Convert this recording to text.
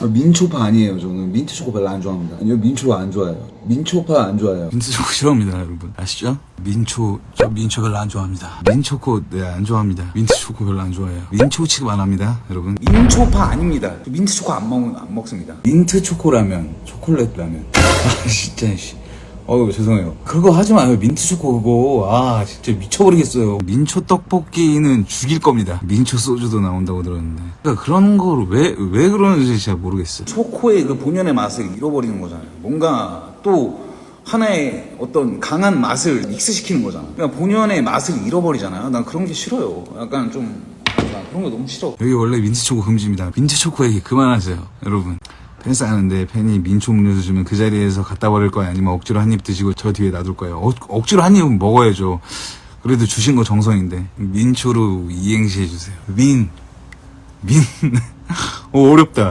아, 민초파 아니에요 저는 민트 초코 별로 안 좋아합니다 아니요 민초 안 좋아해요 민초파 안 좋아해요 민트 초코 싫어합니다, 여러분. 아시죠? 민초, 저 민초 별로 안 좋아합니다. 민초코, 네, 안 좋아합니다. 민트 초코 별로 안 좋아해요. 민초 취급 안 합니다, 여러분. 민초파 아닙니다 저 민트 초코 안, 먹, 안 먹습니다 민트 초코라면 초콜릿 라면 아 진짜 씨 어우 죄송해요 그거 하지 마요 민트 초코 그거 아 진짜 미쳐버리겠어요 민초 떡볶이는 죽일 겁니다. 민초 소주도 나온다고 들었는데. 그러니까 그런 거를 왜, 왜 그러는지 잘 모르겠어요. 초코의 그 본연의 맛을 잃어버리는 거잖아요. 뭔가 또 하나의 어떤 강한 맛을 믹스시키는 거잖아. 그러니까 본연의 맛을 잃어버리잖아요. 난 그런 게 싫어요. 약간 좀, 나 그런 거 너무 싫어. 여기 원래 민트 초코 금지입니다. 민트 초코 얘기 그만하세요, 여러분. 팬 싸는데 팬이 민초 음료수 주면 그 자리에서 갖다 버릴 거예요? 아니면 억지로 한 입 드시고 저 뒤에 놔둘 거예요? 억, 억지로 한 입은 먹어야죠. 그래도 주신 거 정성인데. 민초로 이행시 해주세요. 민. 민. 어, 어렵다.